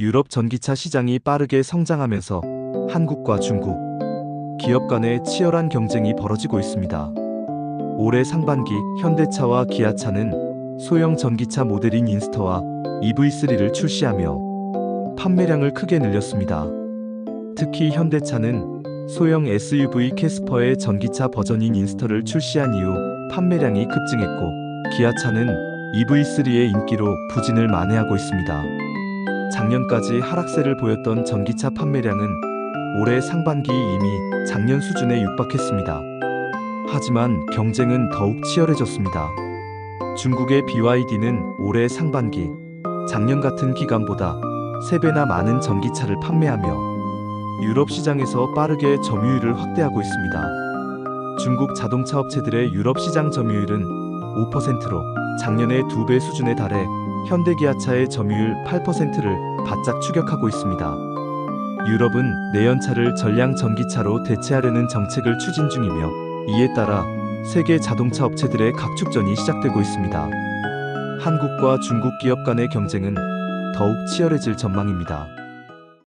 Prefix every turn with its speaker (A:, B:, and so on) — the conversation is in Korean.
A: 유럽 전기차 시장이 빠르게 성장하면서 한국과 중국 기업 간의 치열한 경쟁이 벌어지고 있습니다. 올해 상반기 현대차와 기아차는 소형 전기차 모델인 인스터와 EV3를 출시하며 판매량을 크게 늘렸습니다. 특히 현대차는 소형 SUV 캐스퍼의 전기차 버전인 인스터를 출시한 이후 판매량이 급증했고 기아차는 EV3의 인기로 부진을 만회하고 있습니다. 작년까지 하락세를 보였던 전기차 판매량은 올해 상반기 이미 작년 수준에 육박했습니다. 하지만 경쟁은 더욱 치열해졌습니다. 중국의 BYD는 올해 상반기 작년 같은 기간보다 3배나 많은 전기차를 판매하며 유럽 시장에서 빠르게 점유율을 확대하고 있습니다. 중국 자동차 업체들의 유럽 시장 점유율은 5%로 작년의 2배 수준에 달해 현대기아차의 점유율 8%를 바짝 추격하고 있습니다. 유럽은 내연차를 전량 전기차로 대체하려는 정책을 추진 중이며 이에 따라 세계 자동차 업체들의 각축전이 시작되고 있습니다. 한국과 중국 기업 간의 경쟁은 더욱 치열해질 전망입니다.